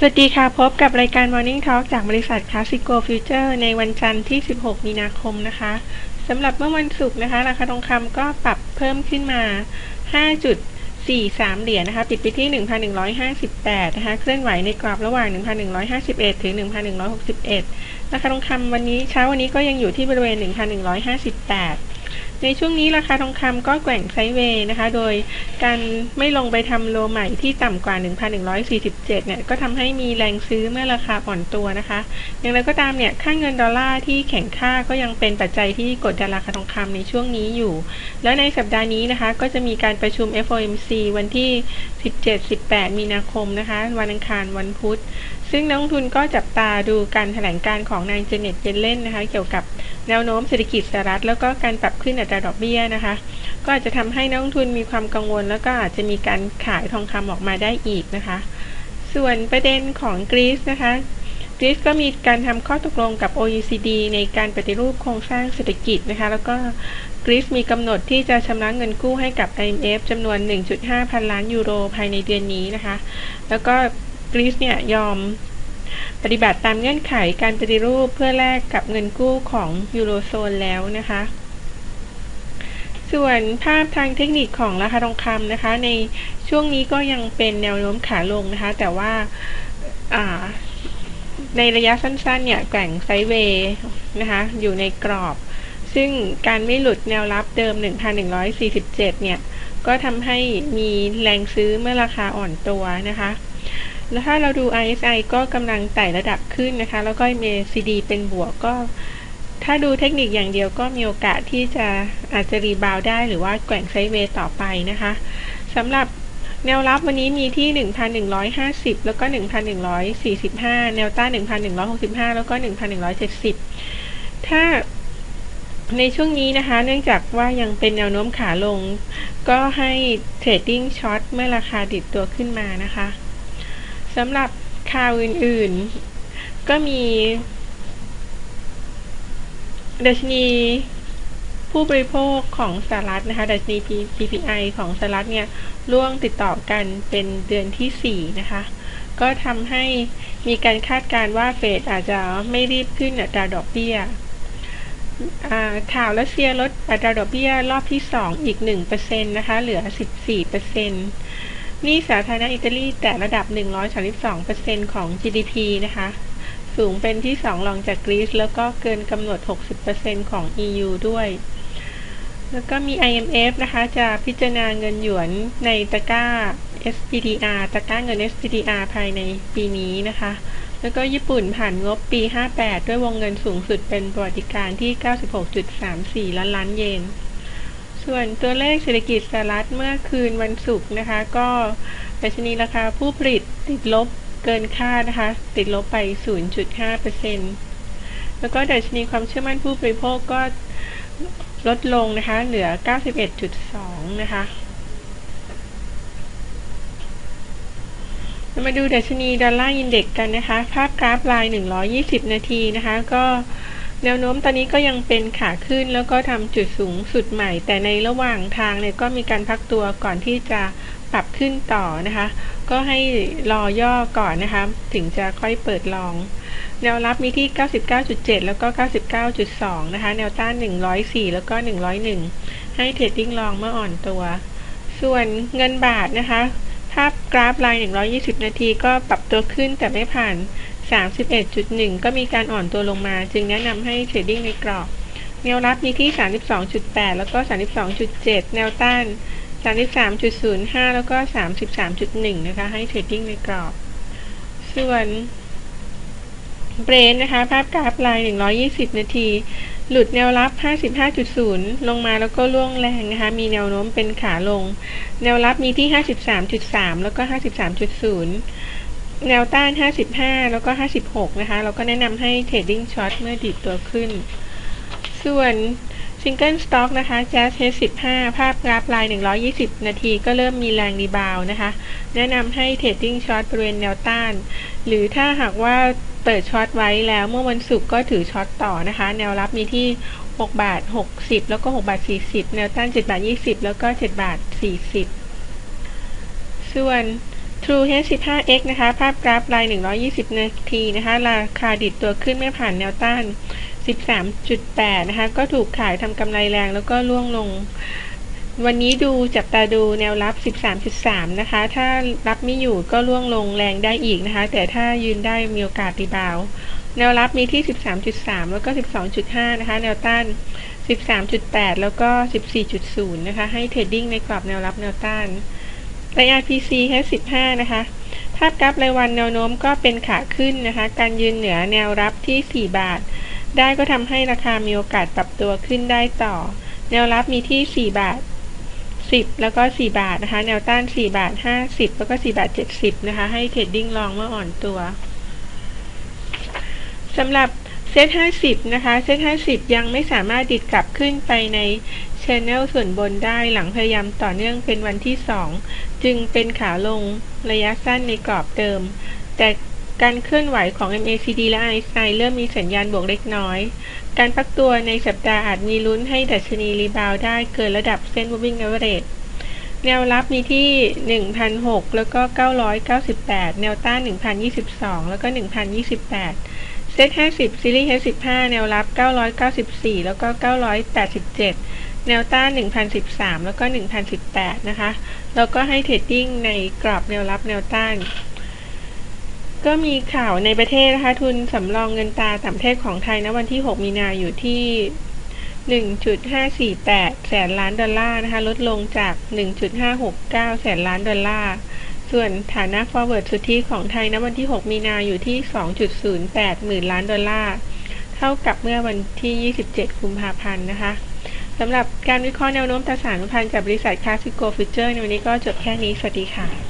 สวัสดีค่ะ พบกับรายการ Morning Talk จากบริษัท Classico Future ในวันจันทร์ที่ 16 มีนาคมนะคะสำหรับเมื่อวันศุกร์นะคะ ราคาทองคำก็ปรับเพิ่มขึ้นมา 5.43 เหรียญนะคะ ปิดไปที่ 1,158 นะคะ เคลื่อนไหวในกรอบระหว่าง 1,151 ถึง 1,161 ราคาทองคำวันนี้เช้าวันนี้ก็ยังอยู่ที่บริเวณ 1,158 ในช่วงนี้ราคาทองคำก็แกว่งไซเวย์นะคะ โดยการไม่ลงไปทำโลใหม่ที่ต่ำกว่า 1,147 เนี่ย ก็ทำให้มีแรงซื้อเมื่อราคาอ่อนตัวนะคะ อย่างไรก็ตามเนี่ย ค่าเงินดอลลาร์ที่แข็งค่าก็ยังเป็นปัจจัยที่กดดันราคาทองคำในช่วงนี้อยู่ แล้วในสัปดาห์นี้นะคะ ก็จะมีการประชุม FOMC วันที่ 17-18 มีนาคมนะคะ วันอังคารวันพุธ ซึ่งนักลงทุนก็จับตาดูการแถลงการของนายเจเน็ตเยนเล่นนะคะ เกี่ยวกับ แนวโน้มเศรษฐกิจสหรัฐ แล้วก็การปรับขึ้นอัตราดอกเบี้ยนะคะ ก็อาจจะทำให้นักลงทุนมีความกังวล แล้วก็อาจจะมีการขายทองคำออกมาได้อีกนะคะ ส่วนประเด็นของกรีซนะคะกรีซก็มีการทำข้อตกลงกับ OECD ในการปฏิรูปโครงสร้างเศรษฐกิจนะคะ แล้วก็กรีซมีกำหนดที่จะชำระเงินกู้ให้กับ IMF จำนวน 1.5 พันล้านยูโรภายในเดือนนี้นะคะ แล้วก็กรีซเนี่ยยอม ปฏิบัติตามเงื่อนไขการปฏิรูปเพื่อแลกกับเงินกู้ของยูโรโซนแล้วนะคะ ส่วนภาพทางเทคนิคของราคาทองคำนะคะ ในช่วงนี้ก็ยังเป็นแนวโน้มขาลงนะคะ แต่ว่าในระยะสั้นๆ เนี่ยแกว่งไซด์เวย์นะคะ อยู่ในกรอบ ซึ่งการไม่หลุดแนวรับเดิม 1,147 เนี่ย ก็ทำให้มีแรงซื้อเมื่อราคาอ่อนตัวนะคะ แล้วถ้าเราดู RSI ก็กำลังไต่ระดับขึ้นนะคะ แล้วก็ MACD เป็นบวกก็ ถ้าดูเทคนิคอย่างเดียวก็มีโอกาสที่จะอาจจะรีบาวได้หรือว่าแกว่งไซเวย์ต่อไปนะคะสำหรับแนวรับวันนี้มีที่ 1,150 แล้วก็ 1,145 แนวต้าน1,165 แล้วก็ 1,170 ถ้าในช่วงนี้นะคะ เนื่องจากว่ายังเป็นแนวโน้มขาลง ก็ให้เทรดดิ้งช็อตเมื่อราคาดิดตัวขึ้นมานะคะ สำหรับข่าวอื่นๆ ก็มีดัชนีผู้บริโภคของสหรัฐนะคะดัชนี PPI ของสหรัฐเนี่ยร่วงติดต่อกันเป็นเดือนที่ 4 นะคะ ก็ทำให้มีการคาดการณ์ว่าเฟดอาจจะไม่รีบขึ้นอัตราดอกเบี้ยข่าวรัสเซียลดอัตราดอกเบี้ยรอบที่ 2 อีก 1%นะคะ เหลือ 14% หนี้สาธารณะอิตาลีแต่ระดับ 132%ของ GDP นะคะ สูงเป็นที่ 2 รองจากกรีซแล้วก็เกินกำหนด 60%ของ EU ด้วย แล้วก็มี IMF นะคะ จะพิจารณาเงินหยวนในตะก้า SPDR ตะก้าเงิน SPDR ภายในปีนี้นะคะ แล้วก็ญี่ปุ่นผ่านงบปี 58 ด้วยวงเงินสูงสุดเป็นประวัติการที่ 96.34 ล้านล้านเยน ส่วนตัวเลขเศรษฐกิจสหรัฐเมื่อคืนวันศุกร์นะคะ ก็ดัชนีราคาผู้ผลิตติดลบเกินคาดนะคะ ติดลบไป 0.5%แล้วก็ดัชนีความเชื่อมั่นผู้บริโภคก็ลดลงนะคะ เหลือ 91.2 นะคะมาดูดัชนีดอลลาร์อินเด็กกันนะคะ ภาพกราฟลาย 120 นาทีนะคะ ก็ แนวโน้มตอนนี้ก็ยังเป็นขาขึ้นแล้วก็ทำจุดสูงสุดใหม่ แต่ในระหว่างทางเนี่ยก็มีการพักตัวก่อนที่จะปรับขึ้นต่อนะคะ ก็ให้รอย่อก่อนนะคะ ถึงจะค่อยเปิดลอง แนวรับมีที่ 99.7 แล้วก็ 99.2 นะคะ แนวต้าน 104 แล้วก็ 101 ให้เทรดดิ้งลองเมื่ออ่อนตัว ส่วนเงินบาทนะคะ ภาพกราฟลาย 120 นาทีก็ปรับตัวขึ้นแต่ไม่ผ่าน 31.1 ก็มีการอ่อนตัวลงมา จึงแนะนำให้เทรดดิ้งในกรอบ แนวรับมีที่ 32.8 แล้วก็ 32.7 แนวต้าน 33.05 แล้วก็ 33.1 นะคะ ให้เทรดดิ้งในกรอบ ส่วนเบรนนะคะ ภาพกราฟลาย 120 นาที หลุดแนวรับ 55.0 ลงมาแล้วก็ล่วงแรงนะคะ มีแนวโน้มเป็นขาลง แนวรับมีที่ 53.3 แล้วก็ 53.0 แนวต้าน 55 แล้วก็ 56 นะคะ เราก็แนะนำให้เทรดดิ้งช็อตเมื่อดิดตัวขึ้น ส่วนซิงเกิลสต็อกนะคะ Jazz H15 ภาพกราฟลาย 120 นาทีก็เริ่มมีแรงรีบาวนะคะ แนะนำให้เทรดดิ้งช็อตบริเวณแนวต้าน หรือถ้าหากว่าเปิดช็อตไว้แล้วเมื่อวันศุกร์ก็ถือช็อตต่อนะคะ แนวรับมีที่ 6 บาท 60 แล้วก็ 6 บาท 40 แนวต้าน 7 บาท 20 แล้วก็ 7 บาท 40 ส่วน True H15X นะคะ ภาพกราฟราย 120 นาทีนะคะ ราคาดิดตัวขึ้นไม่ผ่านแนวต้าน 13.8 นะคะ ก็ถูกขายทำกำไรแรงแล้วก็ล่วงลง วันนี้ดูจับตาดูแนวรับ 13.3 นะคะ ถ้ารับไม่อยู่ก็ล่วงลงแรงได้อีกนะคะ แต่ถ้ายืนได้มีโอกาสรีบาว แนวรับมีที่ 13.3 แล้วก็ 12.5 นะคะ แนวต้าน 13.8 แล้วก็ 14.0 นะคะ ให้เทรดดิ้งในกรอบแนวรับแนวต้าน ใน RPC H15 นะคะภาพกราฟรายวันแนวโน้มก็เป็นขาขึ้นนะคะ การยืนเหนือแนวรับที่ 4 บาท ได้ก็ทำให้ราคามีโอกาสปรับตัวขึ้นได้ต่อ แนวรับมีที่ 4 บาท 10 แล้วก็ 4 บาทนะคะ แนวต้าน 4 บาท 50 แล้วก็ 4 บาท 70 นะคะ ให้เทรดดิ้งลองเมื่ออ่อนตัวสำหรับเซ็ต50 นะคะ เซ็ต50 ยังไม่สามารถดิดกลับขึ้นไปใน แนลส่วนบนได้หลังพยายามต่อเนื่องเป็นวันที่ 2 จึงเป็นขาลงระยะสั้นในกรอบเดิม แต่การเคลื่อนไหวของ MACD และ RSI เริ่มมีสัญญาณบวกเล็กน้อย การพักตัวในสัปดาห์อาจมีลุ้นให้ดัชนีรีบาวได้เกินระดับเส้น moving average แนวรับมีที่ 1,006 แล้วก็ 998 แนวต้าน 1,022 แล้วก็ 1,028 เซต50 ซีรีส์ H15 แนวรับ 994 แล้วก็ 987 แนวต้าน 1,013 แล้วก็ 1,018 นะคะ แล้วก็ให้เทรดดิ้งในกรอบแนวรับแนวต้าน ก็มีข่าวในประเทศนะคะ ทุนสำรองเงินตราต่างประเทศของไทยณวันที่ 6 มีนาอยู่ที่ 1.548 แสนล้านดอลลาร์นะคะ ลดลงจาก 1.569 แสนล้านดอลลาร์ส่วนฐานะ forward สุทธิของไทยณวันที่ 6 มีนาอยู่ที่ 2.08 หมื่นล้านดอลลาร์ เท่ากับเมื่อวันที่ 27 กุมภาพันธ์นะคะ สำหรับการวิเคราะห์แนวโน้มตราสารพันธ์จากบริษัทคลาสสิโกฟิวเจอร์ในวันนี้ก็จบแค่นี้ สวัสดีค่ะ